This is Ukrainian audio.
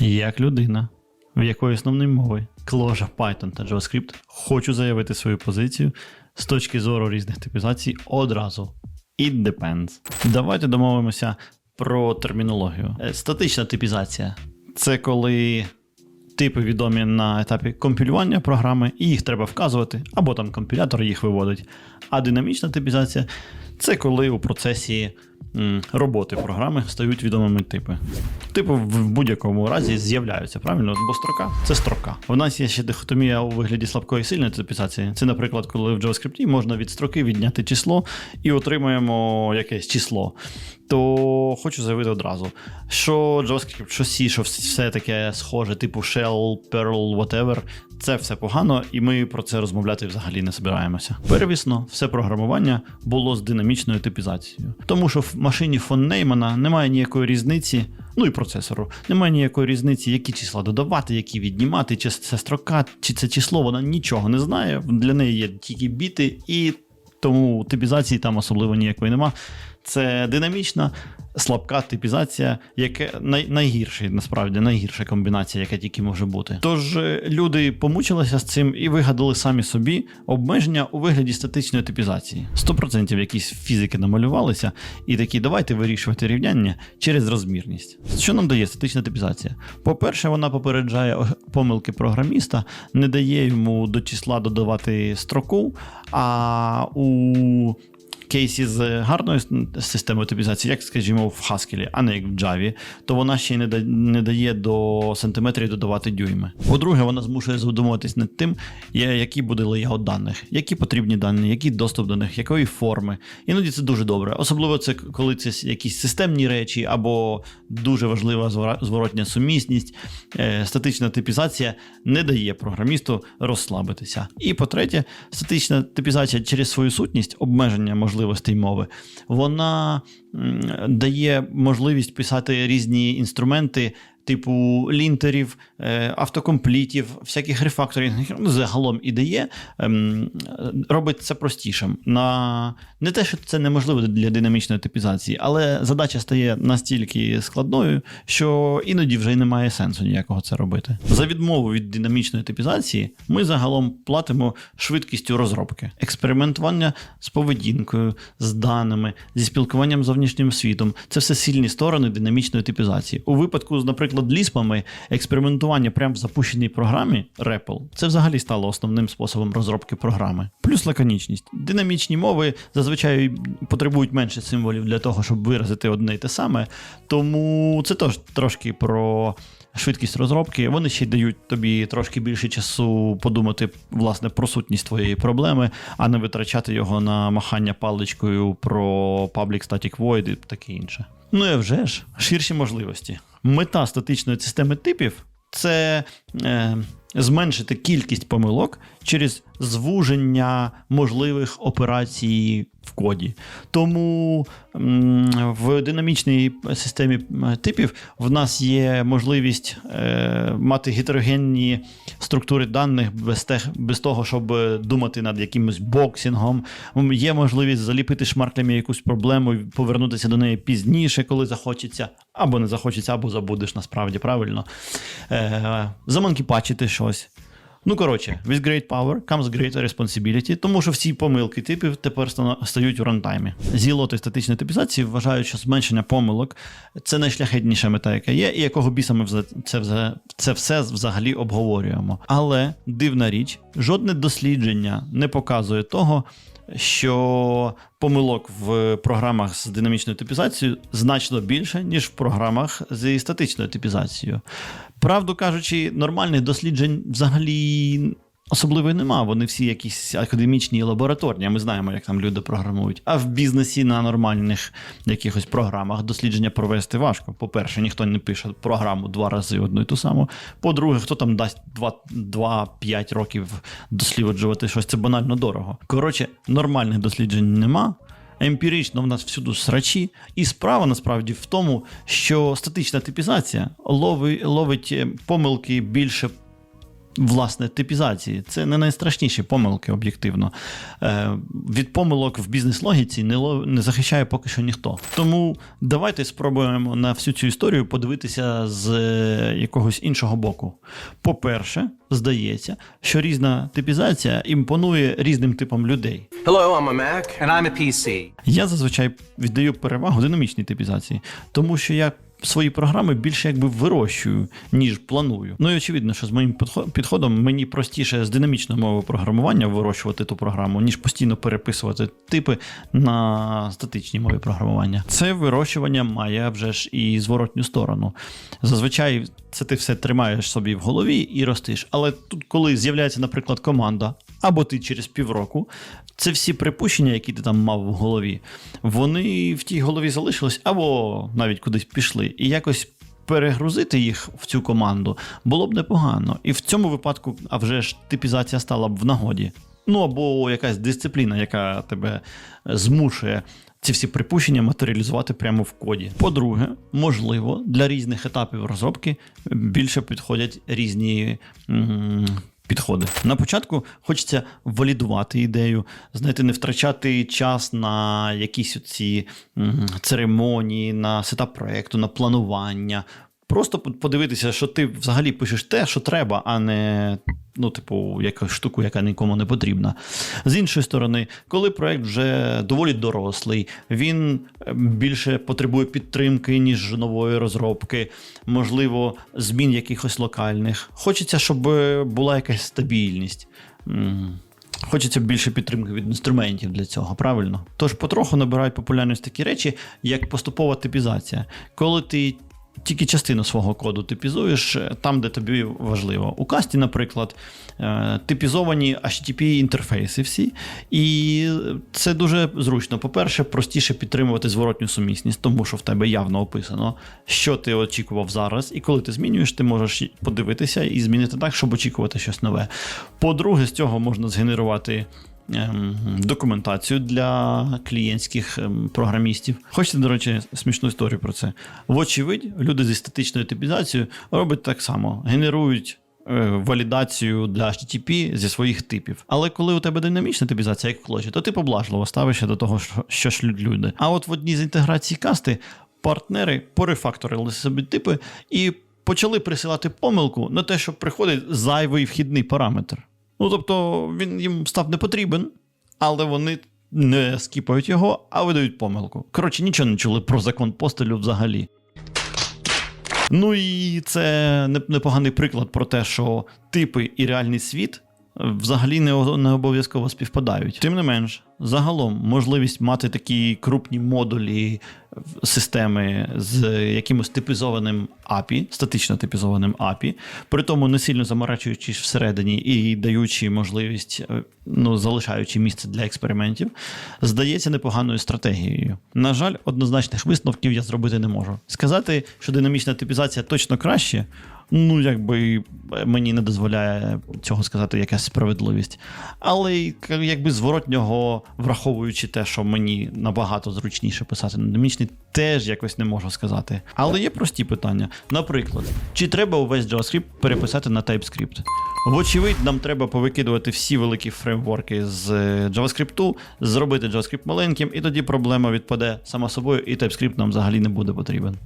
Як людина, в якої основні мови Clojure, Python та JavaScript, хочу заявити свою позицію з точки зору різних типізацій одразу. It depends. Давайте домовимося про термінологію. Е, Статична типізація це коли типи відомі на етапі компілювання програми, і їх треба вказувати, або там компілятор їх виводить. А динамічна типізація це коли у процесі роботи програми стають відомими типи. Типи в будь-якому разі з'являються, правильно? Бо строка це строка. У нас є ще дихотомія у вигляді слабкої і сильної типізації. Це, наприклад, коли в JavaScript можна від строки відняти число і отримуємо якесь число. То хочу заявити одразу, що JavaScript, що C, що все таке схоже, типу Shell, Perl, whatever, це все погано, і ми про це розмовляти взагалі не збираємося. Перевісно, все програмування було з динамічною типізацією. Тому що в машині фон Неймана немає ніякої різниці, ну і процесору, немає ніякої різниці, які числа додавати, які віднімати, чи це строка, чи це число, вона нічого не знає. Для неї є тільки біти, і тому типізації там особливо ніякої нема. Це динамічна, слабка типізація, яке най, найгірша, насправді найгірша комбінація, яка тільки може бути. Тож е, люди помучилися з цим і вигадали самі собі обмеження у вигляді статичної типізації. 100% якісь фізики намалювалися, і такі давайте вирішувати рівняння через розмірність. Що нам дає статична типізація? По-перше, вона попереджає помилки програміста, не дає йому до числа додавати строку, а у кейсі з гарною системою типізації, як, скажімо, в Haskell, а не як в Java, то вона ще й не, дає до сантиметрів додавати дюйми. По-друге, вона змушує задумуватись над тим, які буде леяут даних, які потрібні дані, який доступ до них, якої форми. Іноді це дуже добре. Особливо це коли це якісь системні речі або дуже важлива зворотня сумісність. Е, Статична типізація не дає програмісту розслабитися. І по-третє, статична типізація через свою сутність, обмеження можливостей мови, вона дає можливість писати різні інструменти. Типу лінтерів, е, автокомплітів, всяких рефакторів, ну, загалом ідеє, ем, робить це простішим. На... Не те, що це неможливо для динамічної типізації, але задача стає настільки складною, що іноді вже й немає сенсу ніякого це робити. За відмову від динамічної типізації ми загалом платимо швидкістю розробки, експериментування з поведінкою, з даними, зі спілкуванням з зовнішнім світом. Це все сильні сторони динамічної типізації. У випадку з, наприклад, ліспами, експериментування прямо в запущеній програмі REPL, це взагалі стало основним способом розробки програми. Плюс лаконічність. Динамічні мови зазвичай потребують менше символів для того, щоб виразити одне й те саме. Тому це теж трошки про швидкість розробки. Вони ще й дають тобі трошки більше часу подумати власне про сутність твоєї проблеми, а не витрачати його на махання паличкою про public static void і таке інше. Ну і вже ж, ширші можливості. Мета статичної системи типів це е, зменшити кількість помилок через звуження можливих операцій в коді. Тому в динамічній системі типів в нас є можливість е, мати гетерогенні структури даних без, тех, без того, щоб думати над якимось боксингом. Є можливість заліпити шмарклями якусь проблему і повернутися до неї пізніше, коли захочеться, або не захочеться, або забудеш насправді правильно. Е, заманкіпачити щось. Ну, коротше, with great power comes great responsibility, тому що всі помилки типів тепер стають у рантаймі. Зілоти статичної типізації вважають, що зменшення помилок це найшляхетніша мета, яка є, і якого біса ми це, це все взагалі обговорюємо. Але дивна річ, жодне дослідження не показує того, що помилок в програмах з динамічною типізацією значно більше, ніж в програмах зі статичною типізацією. Правду кажучи, нормальних досліджень взагалі особливо нема. Вони всі якісь академічні і лабораторні. Ми знаємо, як там люди програмують. А в бізнесі на нормальних якихось програмах дослідження провести важко. По-перше, ніхто не пише програму два рази одну і ту саму. По-друге, хто там дасть 2-5 років досліджувати щось, це банально дорого. Коротше, нормальних досліджень нема. Емпірично в нас всюди срачі, і справа насправді в тому, що статична типізація ловить, е, помилки більше Власне, типізації це не найстрашніші помилки, об'єктивно. Е, від помилок в бізнес-логіці не, не захищає поки що ніхто. Тому давайте спробуємо на всю цю історію подивитися з е, якогось іншого боку. По-перше, здається, що різна типізація імпонує різним типам людей. Hello, I'm a Mac. And I'm a PC. Я зазвичай віддаю перевагу динамічній типізації, тому що я свої програми більше якби вирощую, ніж планую. Ну і очевидно, що з моїм підхо- підходом мені простіше з динамічної мови програмування вирощувати ту програму, ніж постійно переписувати типи на статичній мові програмування. Це вирощування має вже ж і зворотню сторону. Зазвичай це ти все тримаєш собі в голові і ростиш. Але тут, коли з'являється, наприклад, команда, або ти через півроку, це всі припущення, які ти там мав в голові, вони в тій голові залишились, або навіть кудись пішли. І якось перегрузити їх в цю команду було б непогано. І в цьому випадку, а вже ж типізація стала б в нагоді. Ну або якась дисципліна, яка тебе змушує ці всі припущення матеріалізувати прямо в коді. По-друге, можливо, для різних етапів розробки більше підходять різні. м, Підходи на початку хочеться валідувати ідею, знаєте, не втрачати час на якісь ці церемонії, на сетап проекту, на планування. Просто подивитися, що ти взагалі пишеш те, що треба, а не ну, типу, якусь штуку, яка нікому не потрібна. З іншої сторони, коли проект вже доволі дорослий, він е, більше потребує підтримки, ніж нової розробки, можливо, змін якихось локальних. Хочеться, щоб е, була якась стабільність. Хочеться більше підтримки від інструментів для цього, правильно? Тож потроху набирають популярність такі речі, як поступова типізація. Коли ти тільки частину свого коду типізуєш е, там, де тобі важливо. У касті, наприклад, е, типізовані HTTP інтерфейси всі, і це дуже зручно. По-перше, простіше підтримувати зворотню сумісність, тому що в тебе явно описано, що ти очікував зараз, і коли ти змінюєш, ти можеш подивитися і змінити так, щоб очікувати щось нове. По-друге, з цього можна згенерувати. Ем, Документацію для клієнтських ем, програмістів. Хочете, до речі, смішну історію про це. Вочевидь, люди зі статичною типізацією роблять так само: генерують е, валідацію для HTTP зі своїх типів. Але коли у тебе динамічна типізація, як в Клоджі, то ти поблажливо ставишся до того, що, шлють люди. А от в одній з інтеграцій касти партнери порефакторили собі типи і почали присилати помилку на те, що приходить зайвий вхідний параметр. Ну тобто він їм став не потрібен, але вони не скіпають його, а видають помилку. Коротше, нічого не чули про закон постелю взагалі. Ну і це непоганий приклад про те, що типи і реальний світ взагалі не, не обов'язково співпадають. Тим не менш, загалом можливість мати такі крупні модулі системи з якимось типізованим API, статично типізованим API, при тому не сильно заморачуючись всередині і даючи можливість, е, ну залишаючи місце для експериментів, здається непоганою стратегією. На жаль, однозначних висновків я зробити не можу. Сказати, що динамічна типізація точно краще. Ну, якби мені не дозволяє цього сказати якась справедливість. Але якби зворотнього, враховуючи те, що мені набагато зручніше писати на динамічний, теж якось не можу сказати. Але є прості питання. Наприклад, чи треба увесь JavaScript переписати на TypeScript? Вочевидь, нам треба повикидувати всі великі фреймворки з е, JavaScript, зробити JavaScript маленьким, і тоді проблема відпаде сама собою, і TypeScript нам взагалі не буде потрібен.